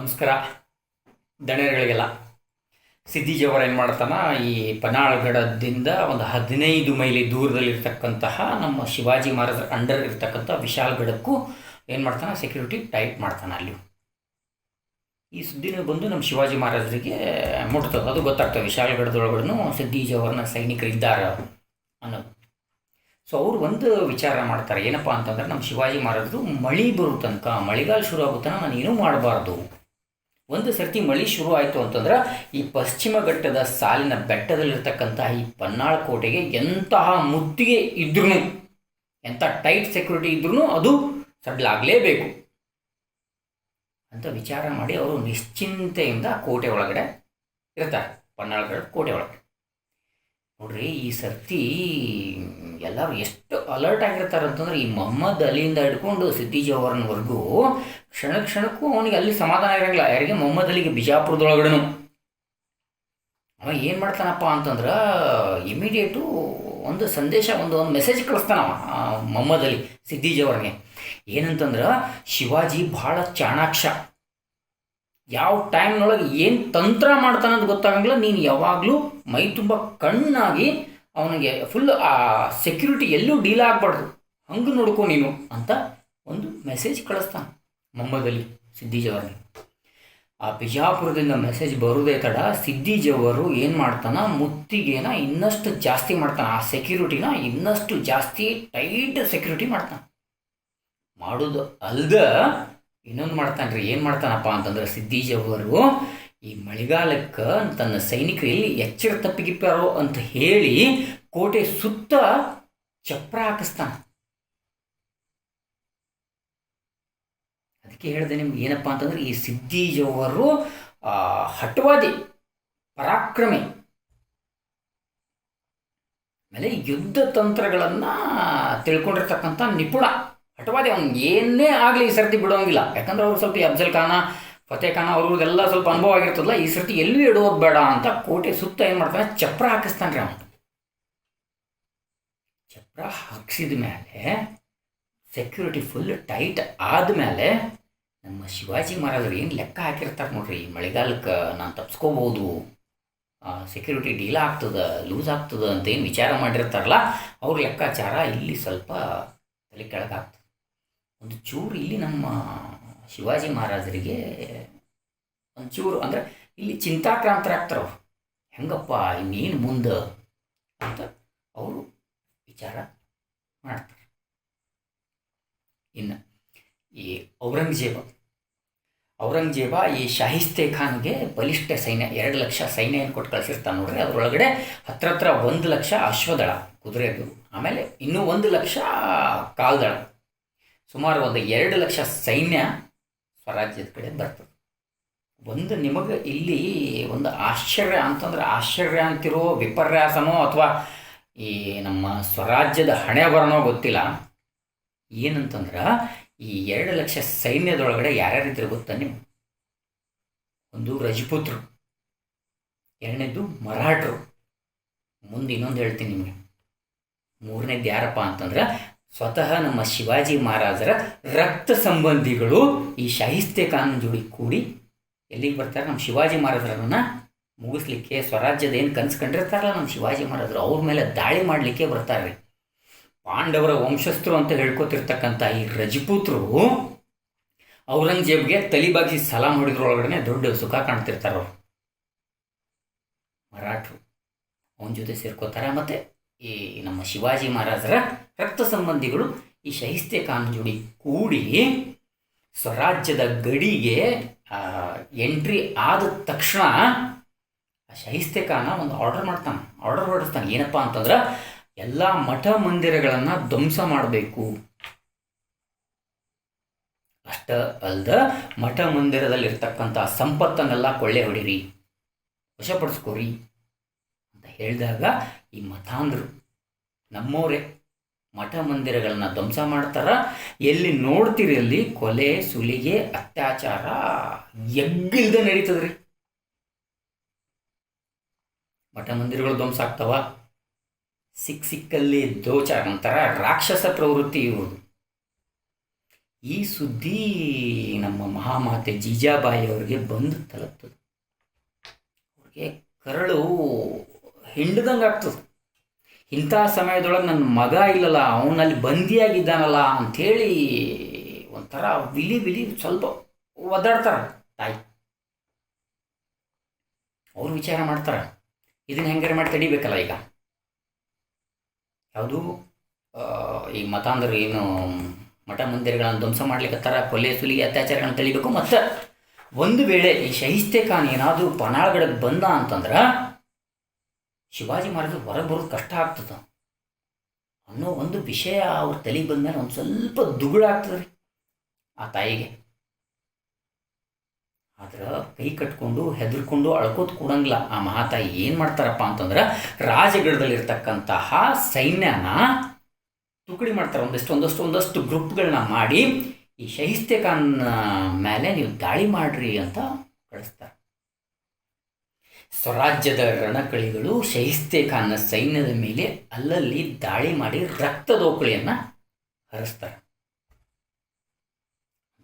ನಮಸ್ಕಾರ. ದಣಿಯರುಗಳಿಗೆಲ್ಲ ಸಿದ್ದಿಜವರ ಏನು ಮಾಡ್ತಾನ, ಈ ಪನಾಳಗಡದಿಂದ ಒಂದು ಹದಿನೈದು ಮೈಲಿ ದೂರದಲ್ಲಿರ್ತಕ್ಕಂತಹ ನಮ್ಮ ಶಿವಾಜಿ ಮಹಾರಾಜರ ಅಂಡರ್ ಇರ್ತಕ್ಕಂಥ ವಿಶಾಲ್ಗಡಕ್ಕೂ ಏನು ಮಾಡ್ತಾನೆ ಸೆಕ್ಯೂರಿಟಿ ಟೈಟ್ ಮಾಡ್ತಾನೆ ಅಲ್ಲಿ. ಈ ಸುದ್ದಿನ ಬಂದು ನಮ್ಮ ಶಿವಾಜಿ ಮಹಾರಾಜರಿಗೆ ಮುಟ್ತದೆ. ಅದು ಗೊತ್ತಾಗ್ತದೆ ವಿಶಾಲಗಢದೊಳಗಡೆ ಸಿದ್ದಿಜಿಯವರನ್ನ ಸೈನಿಕರು ಇದ್ದಾರೆ ಅನ್ನೋದು. ಸೊ ಅವರು ಒಂದು ವಿಚಾರ ಮಾಡ್ತಾರೆ, ಏನಪ್ಪ ಅಂತಂದ್ರೆ ನಮ್ಮ ಶಿವಾಜಿ ಮಹಾರಾಜರು ಮಳಿ ಬರೋ ತನಕ, ಮಳೆಗಾಲ ಶುರು ಆಗೋ ತನಕ ನಾನು ಏನೂ ಮಾಡಬಾರ್ದು. ಒಂದು ಸರ್ತಿ ಮಳಿ ಶುರು ಆಯಿತು ಅಂತಂದ್ರೆ ಈ ಪಶ್ಚಿಮ ಘಟ್ಟದ ಸಾಲಿನ ಬೆಟ್ಟದಲ್ಲಿರ್ತಕ್ಕಂತಹ ಈ ಪನ್ನಾಳ ಕೋಟೆಗೆ ಎಂತಹ ಮುತ್ತಿಗೆ ಇದ್ರೂ ಎಂಥ ಟೈಟ್ ಸೆಕ್ಯೂರಿಟಿ ಇದ್ರೂ ಅದು ಸಡ್ಲಾಗಲೇಬೇಕು ಅಂತ ವಿಚಾರ ಮಾಡಿ ಅವರು ನಿಶ್ಚಿಂತೆಯಿಂದ ಕೋಟೆ ಒಳಗಡೆ ಇರ್ತಾರೆ ಪನ್ನಾಳಗಡ ಕೋಟೆ ಒಳಗಡೆ ನೋಡ್ರಿ, ಈ ಸರ್ತಿ ಎಲ್ಲರೂ ಎಷ್ಟು ಅಲರ್ಟ್ ಆಗಿರ್ತಾರೆ ಅಂತಂದ್ರೆ, ಈ ಮೊಹಮ್ಮದ್ ಅಲಿಯಿಂದ ಹಿಡ್ಕೊಂಡು ಸಿದ್ದಿಜವರನ್ವರೆಗೂ ಕ್ಷಣ ಕ್ಷಣಕ್ಕೂ ಅವನಿಗೆ ಅಲ್ಲಿ ಸಮಾಧಾನ ಇರಂಗಿಲ್ಲ. ಯಾರಿಗೆ? ಮೊಹಮ್ಮದ್ ಅಲಿಗೆ ಬಿಜಾಪುರದೊಳಗಡೆನು. ಅವ ಏನು ಮಾಡ್ತಾನಪ್ಪ ಅಂತಂದ್ರೆ ಇಮಿಡಿಯೇಟು ಒಂದು ಸಂದೇಶ, ಒಂದು ಒಂದು ಮೆಸೇಜ್ ಅವ ಮೊಹಮ್ಮದ್ ಅಲಿ ಸಿದ್ದಿಜವರ್ಗೆ ಏನಂತಂದ್ರೆ, ಶಿವಾಜಿ ಭಾಳ ಚಾಣಾಕ್ಷ. ಯಾವ ಟೈಮ್ನೊಳಗೆ ಏನು ತಂತ್ರ ಮಾಡ್ತಾನಂತ ಗೊತ್ತಾಗಂಗಿಲ್ಲ. ನೀನು ಯಾವಾಗಲೂ ಮೈ ತುಂಬ ಕಣ್ಣಾಗಿ ಅವನಿಗೆ ಫುಲ್ ಆ ಸೆಕ್ಯೂರಿಟಿ ಎಲ್ಲೂ ಡೀಲ್ ಆಗಬಾರ್ದು. ಹಂಗೆ ನೋಡ್ಕೊ ನೀನು ಅಂತ ಒಂದು ಮೆಸೇಜ್ ಕಳಿಸ್ತಾನೆ ಮೊಹಮ್ಮದ್ ಅಲಿ ಸಿದ್ದಿಜವರ್ಗೆ ಆ ಬಿಜಾಪುರದಿಂದ ಮೆಸೇಜ್ ಬರೋದೇ ತಡ. ಸಿದ್ದಿಜವರು ಏನು ಮಾಡ್ತಾನ? ಮುತ್ತಿಗೆನ ಇನ್ನಷ್ಟು ಜಾಸ್ತಿ ಮಾಡ್ತಾನೆ. ಆ ಸೆಕ್ಯೂರಿಟಿನ ಇನ್ನಷ್ಟು ಜಾಸ್ತಿ ಟೈಟ್ ಸೆಕ್ಯೂರಿಟಿ ಮಾಡ್ತಾನೆ. ಮಾಡೋದು ಅಲ್ದ ಇನ್ನೊಂದು ಮಾಡ್ತಾನೆ ರೀ ಏನು ಮಾಡ್ತಾನಪ್ಪ ಅಂತಂದ್ರೆ ಸಿದ್ದೀಜವರು ಈ ಮಳೆಗಾಲಕ್ಕೆ ತನ್ನ ಸೈನಿಕರು ಎಲ್ಲಿ ಎಚ್ಚರ ತಪ್ಪಿಗಿಪ್ಪಾರೋ ಅಂತ ಹೇಳಿ ಕೋಟೆ ಸುತ್ತ ಚಪ್ರ ಹಾಕಿಸ್ತಾನೆ. ಅದಕ್ಕೆ ಹೇಳಿದೆ ನಿಮ್ಗೆ ಏನಪ್ಪ ಅಂತಂದ್ರೆ ಈ ಸಿದ್ದೀಜವರು ಆ, ಹಠವಾದಿ ಪರಾಕ್ರಮಿ. ಆಮೇಲೆ ಯುದ್ಧ ತಂತ್ರಗಳನ್ನು ತಿಳ್ಕೊಂಡಿರ್ತಕ್ಕಂಥ ನಿಪುಣ. ಹಠವಾದಿ ಅವ್ನು ಏನೇ ಆಗಲಿ ಈ ಸರ್ತಿ ಬಿಡೋಂಗಿಲ್ಲ. ಯಾಕಂದ್ರೆ ಅವ್ರು ಸ್ವಲ್ಪ ಅಫ್ಜಲ್ ಖಾನ, ಫತೇ ಖಾನ ಅವ್ರಿಗೆಲ್ಲ ಸ್ವಲ್ಪ ಅನುಭವ ಆಗಿರ್ತದಲ್ಲ, ಈ ಸರ್ತಿ ಎಲ್ಲೂ ಇಡೋದು ಬೇಡ ಅಂತ ಕೋಟೆ ಸುತ್ತ ಏನು ಮಾಡ್ತಾನೆ, ಚಪ್ರ ಹಾಕಿಸ್ತಾನೆ ರೀ ಅವನು. ಚಪ್ರ ಹಾಕ್ಸಿದ ಮೇಲೆ ಸೆಕ್ಯೂರಿಟಿ ಫುಲ್ ಟೈಟ್ ಆದಮೇಲೆ ನಮ್ಮ ಶಿವಾಜಿ ಮಹಾರಾಜರು ಏನು ಲೆಕ್ಕ ಹಾಕಿರ್ತಾರೆ ನೋಡ್ರಿ ಮಳೆಗಾಲಕ್ಕೆ ನಾನು ತಪ್ಸ್ಕೋಬೋದು ಸೆಕ್ಯೂರಿಟಿ ಡೀಲ್ ಆಗ್ತದೆ ಲೂಸ್ ಆಗ್ತದೆ ಅಂತ ಏನು ವಿಚಾರ ಮಾಡಿರ್ತಾರಲ್ಲ, ಅವ್ರ ಲೆಕ್ಕಾಚಾರ ಇಲ್ಲಿ ಸ್ವಲ್ಪ ತಲೆ ಕೆಳಗಾಗ್ತದೆ. ಒಂದು ಚೂರು ಇಲ್ಲಿ ನಮ್ಮ ಶಿವಾಜಿ ಮಹಾರಾಜರಿಗೆ ಒಂದು ಚೂರು ಅಂದರೆ ಇಲ್ಲಿ ಚಿಂತಾಕ್ರಾಂತರಾಗ್ತಾರೆ ಅವ್ರು ಹೆಂಗಪ್ಪ, ಇನ್ನೇನು ಮುಂದೆ ಅಂತ ಅವರು ವಿಚಾರ ಮಾಡ್ತಾರೆ. ಇನ್ನು ಈ ಔರಂಗಜೇಬ ಔರಂಗಜೇಬ ಈ ಶಾಹಿಸ್ತೆ ಖಾನ್ಗೆ ಬಲಿಷ್ಠ ಸೈನ್ಯ, ಎರಡು ಲಕ್ಷ ಸೈನ್ಯ ಏನು ಕೊಟ್ಟು ಕಳಿಸಿರ್ತಾನೆ ನೋಡ್ರಿ. ಅದರೊಳಗಡೆ ಹತ್ರ ಹತ್ರ ಒಂದು ಲಕ್ಷ ಅಶ್ವದಳ, ಕುದುರೆದು, ಆಮೇಲೆ ಇನ್ನೂ ಒಂದು ಲಕ್ಷ ಕಾಲ್ದಳ. ಸುಮಾರು ಒಂದು ಎರಡು ಲಕ್ಷ ಸೈನ್ಯ ಸ್ವರಾಜ್ಯದ ಕಡೆ ಬರ್ತದೆ. ಒಂದು ನಿಮಗೆ ಇಲ್ಲಿ ಒಂದು ಆಶ್ಚರ್ಯ ಅಂತಂದ್ರೆ ಆಶ್ಚರ್ಯ ಅಂತಿರೋ ವಿಪರ್ಯಾಸನೋ ಅಥವಾ ಈ ನಮ್ಮ ಸ್ವರಾಜ್ಯದ ಹಣೆ ಬರನೋ ಗೊತ್ತಿಲ್ಲ. ಏನಂತಂದ್ರೆ ಈ ಎರಡು ಲಕ್ಷ ಸೈನ್ಯದೊಳಗಡೆ ಯಾರ್ಯಾರಿದ್ರು ಗೊತ್ತಾ ನೀವು ಒಂದು ರಜಪುತ್ರ, ಎರಡನೇದು ಮರಾಠರು. ಮುಂದೆ ಇನ್ನೊಂದು ಹೇಳ್ತೀನಿ ನಿಮಗೆ. ಮೂರನೇದು ಯಾರಪ್ಪ ಅಂತಂದ್ರೆ ಸ್ವತಃ ನಮ್ಮ ಶಿವಾಜಿ ಮಹಾರಾಜರ ರಕ್ತ ಸಂಬಂಧಿಗಳು ಈ ಶಾಹಿಸ್ತೆ ಕಾನೂನು ಜೋಡಿ ಕೂಡಿ ಎಲ್ಲಿಗೆ ಬರ್ತಾರೆ ನಮ್ಮ ಶಿವಾಜಿ ಮಹಾರಾಜರನ್ನ ಮುಗಿಸ್ಲಿಕ್ಕೆ, ಸ್ವರಾಜ್ಯದ ಏನು ಕನಸು ಕಂಡಿರ್ತಾರಲ್ಲ ನಮ್ಮ ಶಿವಾಜಿ ಮಹಾರಾಜರು, ಅವ್ರ ಮೇಲೆ ದಾಳಿ ಮಾಡಲಿಕ್ಕೆ ಬರ್ತಾರೆ ರೀ ಪಾಂಡವರ ವಂಶಸ್ಥರು ಅಂತ ಹೇಳ್ಕೊತಿರ್ತಕ್ಕಂಥ ಈ ರಜಪೂತರು ಔರಂಗಜೇಬ್ಗೆ ತಲಿಬಾಗಿ ಸಲಾಂ ಹೊಡಿದ್ರೊಳಗಡೆ ದೊಡ್ಡ ಸುಖ ಕಾಣ್ತಿರ್ತಾರೆ ಅವರು ಮರಾಠರು, ಅವನ ಜೊತೆ ಸೇರ್ಕೋತಾರೆ ಮತ್ತು? ಈ ನಮ್ಮ ಶಿವಾಜಿ ಮಹಾರಾಜರ ರಕ್ತ ಸಂಬಂಧಿಗಳು ಈ ಶಹಿಸ್ತೆ ಜೋಡಿ ಕೂಡಿ ಸ್ವರಾಜ್ಯದ ಗಡಿಗೆ ಎಂಟ್ರಿ ಆದ ತಕ್ಷಣ ಆ ಶಹಿಸ್ತೆ ಖಾನ ಒಂದು ಆರ್ಡರ್ ಮಾಡ್ತಾನೆ. ಆರ್ಡರ್ ಹೊರಡಿಸ್ತಾನೆ. ಏನಪ್ಪ ಅಂತಂದ್ರೆ ಎಲ್ಲ ಮಠ ಮಂದಿರಗಳನ್ನು ಧ್ವಂಸ ಮಾಡಬೇಕು. ಅಷ್ಟ ಅಲ್ದ ಮಠ ಮಂದಿರದಲ್ಲಿರ್ತಕ್ಕಂಥ ಸಂಪತ್ತನ್ನೆಲ್ಲ ಕೊಳ್ಳೆ ಹೊಡಿರಿ. ವಶಪಡಿಸ್ಕೋರಿ ಹೇಳಿದಾಗ ಈ ಮತಾಂಧರು ನಮ್ಮವರೇ ಮಠ ಮಂದಿರಗಳನ್ನು ಧ್ವಂಸ ಮಾಡ್ತಾರ. ಎಲ್ಲಿ ನೋಡ್ತೀರಿ ಅಲ್ಲಿ ಕೊಲೆ, ಸುಲಿಗೆ, ಅತ್ಯಾಚಾರ, ಎಗ್ಗಿಲ್ದೆ ನಡೀತದ್ರಿ. ಮಠ ಮಂದಿರಗಳು ಧ್ವಂಸ ಆಗ್ತಾವ. ಸಿಕ್ ಸಿಕ್ಕಲ್ಲಿ ದೋಚಾರ ನಂತರ ರಾಕ್ಷಸ ಪ್ರವೃತ್ತಿ ಇರುವುದು ಈ ಸುದ್ದಿ ನಮ್ಮ ಮಹಾಮಾತೆ ಜೀಜಾಬಾಯಿ ಅವರಿಗೆ ಬಂದು ತಲುಪ್ತದೆ. ಅವ್ರಿಗೆ ಕರಳು ಹಿಂಡ್ದಂಗೆ ಆಗ್ತದೆ. ಇಂಥ ಸಮಯದೊಳಗೆ ನನ್ನ ಮಗ ಇಲ್ಲಲ್ಲ, ಅವನಲ್ಲಿ ಬಂದಿಯಾಗಿದ್ದಾನಲ್ಲ ಅಂಥೇಳಿ ಒಂಥರ ವಿಲಿ ವಿಲಿ ಸ್ವಲ್ಪ ಒದ್ದಾಡ್ತಾರೆ ತಾಯಿ. ಅವ್ರು ವಿಚಾರ ಮಾಡ್ತಾರೆ, ಇದನ್ನ ಹೆಂಗಾರ ಮಾಡಿ ತಡಿಬೇಕಲ್ಲ ಈಗ? ಯಾವುದು? ಈ ಮತಾಂಧರು ಏನು ಮಠ ಮಂದಿರಗಳನ್ನು ಧ್ವಂಸ ಮಾಡ್ಲಿಕ್ಕತ್ತಾರ ಕೊಲೆ ಸುಲಿ ಅತ್ಯಾಚಾರಗಳನ್ನ ತಳಿಬೇಕು ಮತ್ತು ಒಂದು ವೇಳೆ ಈ ಶಹಿಸ್ತೆ ಖಾನ್ ಏನಾದರೂ ಪನಾಳ್ಗಡಕ್ಕೆ ಬಂದ ಅಂತಂದ್ರೆ ಶಿವಾಜಿ ಮಹಾರಾಜ ಹೊರಗೆ ಬರೋದು ಕಷ್ಟ ಆಗ್ತದೆ. ಅನ್ನೋ ಒಂದು ವಿಷಯ ಅವ್ರ ತಲೆಗೆ ಬಂದ್ಮೇಲೆ ಒಂದು ಸ್ವಲ್ಪ ದುಗುಳಾಗ್ತದೆ ರೀ ಆ ತಾಯಿಗೆ. ಆದ್ರೆ ಕೈ ಕಟ್ಕೊಂಡು ಹೆದರ್ಕೊಂಡು ಅಳ್ಕೋತ ಕೂಡಂಗಿಲ್ಲ. ಆ ಮಹಾತಾಯಿ ಏನು ಮಾಡ್ತಾರಪ್ಪ ಅಂತಂದ್ರೆ ರಾಜಗಢದಲ್ಲಿರ್ತಕ್ಕಂತಹ ಸೈನ್ಯನ ತುಕಡಿ ಮಾಡ್ತಾರೆ. ಒಂದಷ್ಟು ಒಂದಷ್ಟು ಒಂದಷ್ಟು ಗ್ರೂಪ್ಗಳನ್ನ ಮಾಡಿ ಈ ಶಹಿಸ್ತೆ ಖಾನ್ ಮೇಲೆ ನೀವು ದಾಳಿ ಮಾಡ್ರಿ ಅಂತ ಕಳಿಸ್ತಾರೆ. ಸ್ವರಾಜ್ಯದ ರಣಕಳಿಗಳು ಶಹಿಸ್ತೆ ಖಾನ್ನ ಸೈನ್ಯದ ಮೇಲೆ ಅಲ್ಲಲ್ಲಿ ದಾಳಿ ಮಾಡಿ ರಕ್ತದೋಕಳಿಯನ್ನು ಹರಿಸ್ತಾರೆ.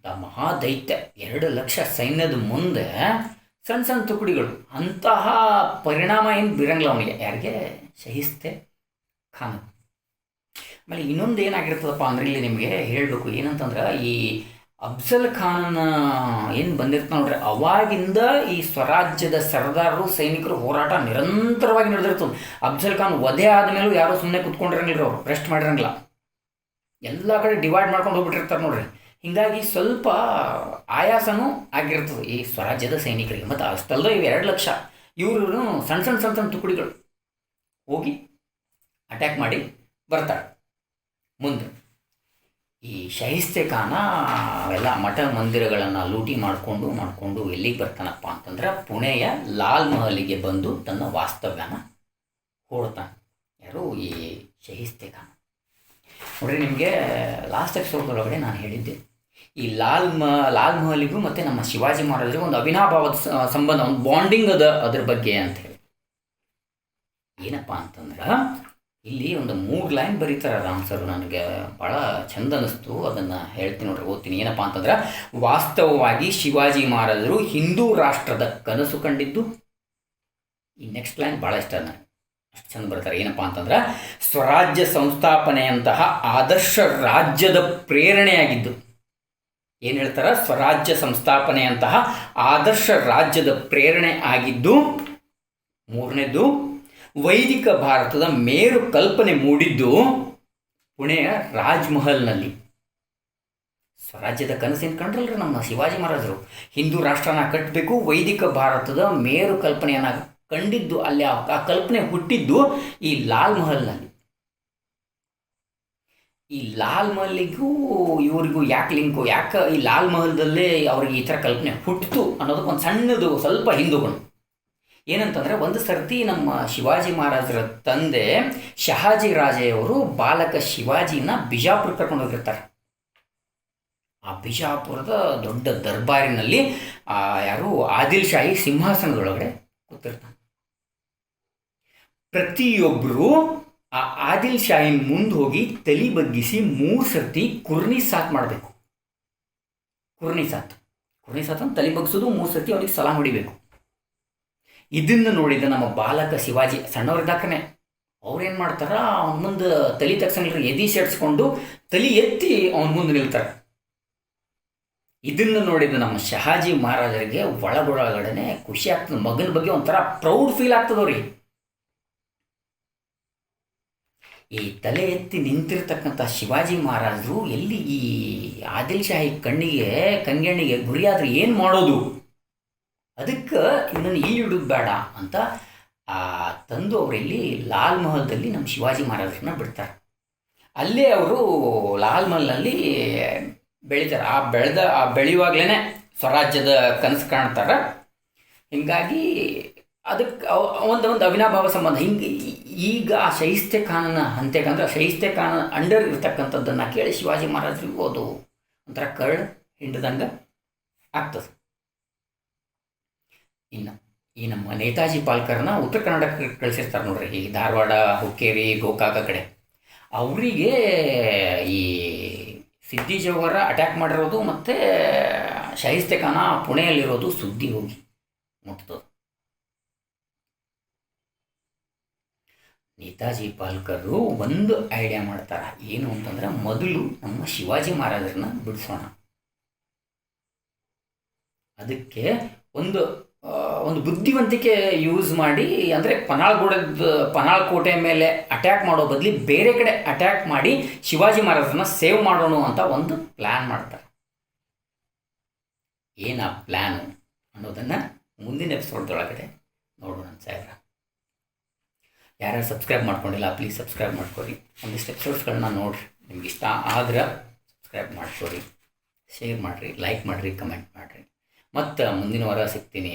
ಮಹಾದೈತ್ಯ, ಎರಡು ಲಕ್ಷ ಸೈನ್ಯದ ಮುಂದೆ ಸಣ್ಣ ಸಣ್ಣ ತುಕಡಿಗಳು, ಅಂತಹ ಪರಿಣಾಮ ಏನು ಬೀರಂಗಿಲ್ಲ ಅವನಿಗೆ, ಯಾರಿಗೆ? ಶಹಿಸ್ತೆ ಖಾನ್ ಆಮೇಲೆ ಇನ್ನೊಂದು ಏನಾಗಿರ್ತದಪ್ಪ ಅಂದ್ರೆ ಇಲ್ಲಿ ನಿಮಗೆ ಹೇಳಬೇಕು, ಏನಂತಂದ್ರೆ ಈ ಅಫ್ಜಲ್ ಖಾನ್ ಏನು ಬಂದಿರ್ತ ನೋಡ್ರಿ, ಅವಾಗಿಂದ ಈ ಸ್ವರಾಜ್ಯದ ಸರ್ದಾರರು, ಸೈನಿಕರು ಹೋರಾಟ ನಿರಂತರವಾಗಿ ನಡೆದಿರ್ತದೆ ಅಫ್ಸಲ್ ಖಾನ್ ವಧೆ ಆದಮೇಲೂ ಯಾರೂ ಸುಮ್ಮನೆ ಕುತ್ಕೊಂಡಿರಂಗಿಲ್ಲ ಅವರು ರೆಸ್ಟ್ ಮಾಡಿರಂಗಿಲ್ಲ. ಎಲ್ಲ ಕಡೆ ಡಿವೈಡ್ ಮಾಡ್ಕೊಂಡು ಹೋಗ್ಬಿಟ್ಟಿರ್ತಾರೆ ನೋಡ್ರಿ. ಹೀಗಾಗಿ ಸ್ವಲ್ಪ ಆಯಾಸನೂ ಆಗಿರ್ತದೆ ಈ ಸ್ವರಾಜ್ಯದ ಸೈನಿಕರಿಗೆ. ಮತ್ತು ಅಷ್ಟಲ್ಲದೆ ಇವು ಎರಡು ಲಕ್ಷ, ಇವರು ಸಣ್ಣ ಸಣ್ಣ ಸಣ್ಣ ಸಣ್ಣ ತುಕುಡಿಗಳು ಹೋಗಿ ಅಟ್ಯಾಕ್ ಮಾಡಿ ಬರ್ತಾರೆ. ಮುಂದೆ. ಈ ಶಹಿಸ್ತೆ ಅವೆಲ್ಲ ಮಠ ಮಂದಿರಗಳನ್ನು ಲೂಟಿ ಮಾಡಿಕೊಂಡು ಮಾಡಿಕೊಂಡು ಎಲ್ಲಿಗೆ ಬರ್ತಾನಪ್ಪ ಅಂತಂದ್ರೆ ಪುಣೆಯ ಲಾಲ್ ಮಹಲಿಗೆ ಬಂದು ತನ್ನ ವಾಸ್ತವ್ಯನ ಹೂಡ್ತಾನೆ ಯಾರು ಈ ಶಹಿಸ್ತೆ ಖಾನ ನೋಡ್ರಿ, ನಿಮಗೆ ಲಾಸ್ಟ್ ಒಳಗಡೆ ನಾನು ಹೇಳಿದ್ದೆ. ಈ ಲಾಲ್ ಮ, ಲಾಲ್ ಮಹಲಿಗೂ ಮತ್ತು ನಮ್ಮ ಶಿವಾಜಿ ಮಹಾರಾಜರಿಗೂ ಒಂದು ಅವಿನಾಭಾವದ ಸಂಬಂಧ, ಒಂದು ಬಾಂಡಿಂಗ್ ಅದ ಅದ್ರ ಬಗ್ಗೆ ಅಂತ ಹೇಳಿ. ಏನಪ್ಪ ಅಂತಂದ್ರೆ ಇಲ್ಲಿ ಒಂದು ಮೂರು ಲೈನ್ ಬರೀತಾರೆ ರಾಮ್ ಸರ್. ನನಗೆ ಭಾಳ ಚಂದ ಅನ್ನಿಸ್ತು. ಅದನ್ನು ಹೇಳ್ತೀನಿ ನೋಡ್ರಿ, ಓದ್ತೀನಿ. ಏನಪ್ಪ ಅಂತಂದ್ರೆ, ವಾಸ್ತವವಾಗಿ ಶಿವಾಜಿ ಮಹಾರಾಜರು ಹಿಂದೂ ರಾಷ್ಟ್ರದ ಕನಸು ಕಂಡಿದ್ದು. ಈ ನೆಕ್ಸ್ಟ್ ಲೈನ್ ಭಾಳ ಇಷ್ಟ ನನಗೆ. ಅಷ್ಟು ಚಂದ ಬರ್ತಾರೆ. ಏನಪ್ಪ ಅಂತಂದ್ರೆ, ಸ್ವರಾಜ್ಯ ಸಂಸ್ಥಾಪನೆಯಂತಹ ಆದರ್ಶ ರಾಜ್ಯದ ಪ್ರೇರಣೆಯಾಗಿದ್ದು. ಏನು ಹೇಳ್ತಾರೆ? ಸ್ವರಾಜ್ಯ ಸಂಸ್ಥಾಪನೆಯಂತಹ ಆದರ್ಶ ರಾಜ್ಯದ ಪ್ರೇರಣೆ ಆಗಿದ್ದು. ಮೂರನೇದು ವೈದಿಕ ಭಾರತದ ಮೇರು ಕಲ್ಪನೆ ಮೂಡಿದ್ದು ಪುಣೆಯ ರಾಜ್ಮಹಲ್ನಲ್ಲಿ. ಸ್ವರಾಜ್ಯದ ಕನಸೇನು ಕಂಡ್ರಲ್ರಿ ನಮ್ಮ ಶಿವಾಜಿ ಮಹಾರಾಜರು? ಹಿಂದೂ ರಾಷ್ಟ್ರನ ಕಟ್ಟಬೇಕು ವೈದಿಕ ಭಾರತದ ಮೇರು ಕಲ್ಪನೆಯನ್ನು ಕಂಡಿದ್ದು, ಅಲ್ಲಿ ಆ ಕಲ್ಪನೆ ಹುಟ್ಟಿದ್ದು ಈ ಲಾಲ್ ಮಹಲ್ನಲ್ಲಿ ಈ ಲಾಲ್ ಮಹಲ್ಲಿಗೂ ಇವರಿಗೂ ಯಾಕೆ ಲಿಂಕು? ಯಾಕೆ ಈ ಲಾಲ್ ಮಹಲ್ದಲ್ಲೇ ಅವ್ರಿಗೆ ಈ ಥರ ಕಲ್ಪನೆ ಹುಟ್ಟಿತು ಅನ್ನೋದಕ್ಕೊಂದು ಸಣ್ಣದು ಸ್ವಲ್ಪ ಹಿಂದೂಗಳು. ಏನಂತಂದ್ರೆ ಒಂದು ಸರ್ತಿ ನಮ್ಮ ಶಿವಾಜಿ ಮಹಾರಾಜರ ತಂದೆ ಶಹಾಜಿ ರಾಜೆಯವರು ಬಾಲಕ ಶಿವಾಜಿನ ಬಿಜಾಪುರ ಕರ್ಕೊಂಡು ಹೋಗಿರ್ತಾರೆ. ಆ ಬಿಜಾಪುರದ ದೊಡ್ಡ ದರ್ಬಾರಿನಲ್ಲಿ, ಆ, ಯಾರು? ಆದಿಲ್ ಶಾಹಿ ಸಿಂಹಾಸನದೊಳಗಡೆ ಕೂತಿರ್ತಾನೆ. ಪ್ರತಿಯೊಬ್ಬರು ಆ ಆದಿಲ್ ಶಾಹಿ ಮುಂದೆ ಹೋಗಿ ತಲೆ ಬಗ್ಗಿಸಿ ಮೂರು ಸರ್ತಿ ಕುರ್ನಿ ಸಾತ್ ಮಾಡಬೇಕು. ಕುರ್ನಿ ಸಾತ್. ಕುರ್ನಿ ಸಾತ್ ಅಂತ ತಲೆ ಬಗ್ಗಿಸೋದು, ಮೂರು ಸರ್ತಿ ಅವ್ರಿಗೆ ಸಲಾಮ್ ಹೊಡಿಬೇಕು. ಇದನ್ನು ನೋಡಿದ ನಮ್ಮ ಬಾಲಕ ಶಿವಾಜಿ ಸಣ್ಣವ್ರದಾಕನೆ ಅವ್ರೇನು ಮಾಡ್ತಾರ, ಅವನ ಮುಂದೆ ತಲೆ ತಕ್ಷಣ ಎದಿ ಸೆಡ್ಸ್ಕೊಂಡು ತಲೆ ಎತ್ತಿ ಅವನ ಮುಂದೆ ನಿಲ್ತಾರೆ. ಇದನ್ನು ನೋಡಿದ ನಮ್ಮ ಶಹಾಜಿ ಮಹಾರಾಜರಿಗೆ ಒಳಗೊಳಗಡೆನೆ ಖುಷಿ ಆಗ್ತದೆ. ಮಗನ ಬಗ್ಗೆ ಒಂಥರ ಪ್ರೌಡ್ ಫೀಲ್ ಆಗ್ತದವ್ರಿ ಈ ತಲೆ ಎತ್ತಿ ನಿಂತಿರ್ತಕ್ಕಂಥ ಶಿವಾಜಿ ಮಹಾರಾಜರು ಎಲ್ಲಿ ಈ ಆದಿಲ್ ಶಾಹಿ ಕಣ್ಣಿಗೆ ಕಂಗೆಣ್ಣಿಗೆ ಗುರಿಯಾದ್ರೆ ಏನು ಮಾಡೋದು? ಅದಕ್ಕೆ ಇವನನ್ನು ಇಲ್ಲಿ ಇಡೋದು ಬೇಡ ಅಂತ, ಆ, ತಂದು ಅವರಲ್ಲಿ ಲಾಲ್ ಮಹಲ್ದಲ್ಲಿ ನಮ್ಮ ಶಿವಾಜಿ ಮಹಾರಾಜರನ್ನ ಬಿಡ್ತಾರೆ. ಅಲ್ಲೇ ಅವರು ಲಾಲ್ ಮಹಲ್ನಲ್ಲಿ ಬೆಳಿತಾರೆ. ಆ ಬೆಳೆದ, ಆ ಬೆಳೆಯುವಾಗಲೇ ಸ್ವರಾಜ್ಯದ ಕನಸು ಕಾಣ್ತಾರೆ. ಹೀಗಾಗಿ ಅದಕ್ಕೆ ಒಂದು ಒಂದು ಅವಿನಾಭಾವ ಸಂಬಂಧ. ಹಿಂಗೆ, ಈಗ ಆ ಶೈಸ್ತೆ ಖಾನನ ಹಂತೆಗಂದ್ರೆ ಶೈಸ್ತೆ ಅಂಡರ್ ಇರ್ತಕ್ಕಂಥದ್ದನ್ನು ಕೇಳಿ ಶಿವಾಜಿ ಮಹಾರಾಜರಿಗೂ ಅದು ಒಂಥರ ಕರ್ಡ್ ಹಿಂಡ್ದಂಗೆ ಆಗ್ತದೆ. ಇನ್ನು, ಈ ನಮ್ಮ ನೇತಾಜಿ ಪಾಲ್ಕರ್ನ ಉತ್ತರ ಕರ್ನಾಟಕಕ್ಕೆ ಕಳಿಸಿರ್ತಾರೆ ನೋಡ್ರಿ, ಈ ಧಾರವಾಡ, ಹುಕ್ಕೇರಿ, ಗೋಕಾಕ ಕಡೆ. ಅವರಿಗೆ ಈ ಸಿದ್ದಿ ಜೋಗರ ಅಟ್ಯಾಕ್ ಮಾಡಿರೋದು ಮತ್ತು ಶಹಿಸ್ತೆ ಖಾನ ಪುಣೆಯಲ್ಲಿರೋದು ಸುದ್ದಿ ಹೋಗಿ ಮುಟ್ತದೆ. ನೇತಾಜಿ ಪಾಲ್ಕರು ಒಂದು ಐಡಿಯಾ ಮಾಡ್ತಾರೆ, ಏನು ಅಂತಂದ್ರೆ ಮೊದಲು ನಮ್ಮ ಶಿವಾಜಿ ಮಹಾರಾಜರನ್ನ ಬಿಡಿಸೋಣ. ಅದಕ್ಕೆ ಒಂದು ಒಂದು ಬುದ್ಧಿವಂತಿಕೆ ಯೂಸ್ ಮಾಡಿ, ಅಂದರೆ ಪನಾಳ್ ಕೋಟೆ ಮೇಲೆ ಅಟ್ಯಾಕ್ ಮಾಡೋ ಬದಲಿ ಬೇರೆ ಕಡೆ ಅಟ್ಯಾಕ್ ಮಾಡಿ ಶಿವಾಜಿ ಮಹಾರಾಜನ ಸೇವ್ ಮಾಡೋಣ ಅಂತ ಒಂದು ಪ್ಲ್ಯಾನ್ ಮಾಡ್ತಾರೆ. ಏನು ಆ ಪ್ಲ್ಯಾನು ಅನ್ನೋದನ್ನು ಮುಂದಿನ ಎಪಿಸೋಡ್ದೊಳಗಡೆ ನೋಡೋಣ ಸಾಹೇಬ್ರ. ಯಾರ್ಯಾರು ಸಬ್ಸ್ಕ್ರೈಬ್ ಮಾಡ್ಕೊಂಡಿಲ್ಲ ಪ್ಲೀಸ್ ಸಬ್ಸ್ಕ್ರೈಬ್ ಮಾಡ್ಕೊರಿ. ಒಂದಿಷ್ಟು ಎಪಿಸೋಡ್ಸ್ಗಳನ್ನ ನೋಡಿರಿ. ನಿಮ್ಗೆ ಇಷ್ಟ ಆದ್ರೆ ಸಬ್ಸ್ಕ್ರೈಬ್ ಮಾಡ್ಕೊರಿ. ಶೇರ್ ಮಾಡಿರಿ ಲೈಕ್ ಮಾಡಿರಿ ಕಮೆಂಟ್ ಮಾಡಿರಿ. ಮತ್ತು ಮುಂದಿನ ವಾರ ಸಿಗ್ತೀನಿ.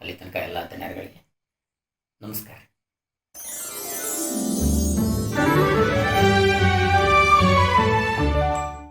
ಅಲ್ಲಿ ತನಕ ಎಲ್ಲ ಧನ್ಯವಾದಗಳಿಗೆ ನಮಸ್ಕಾರ.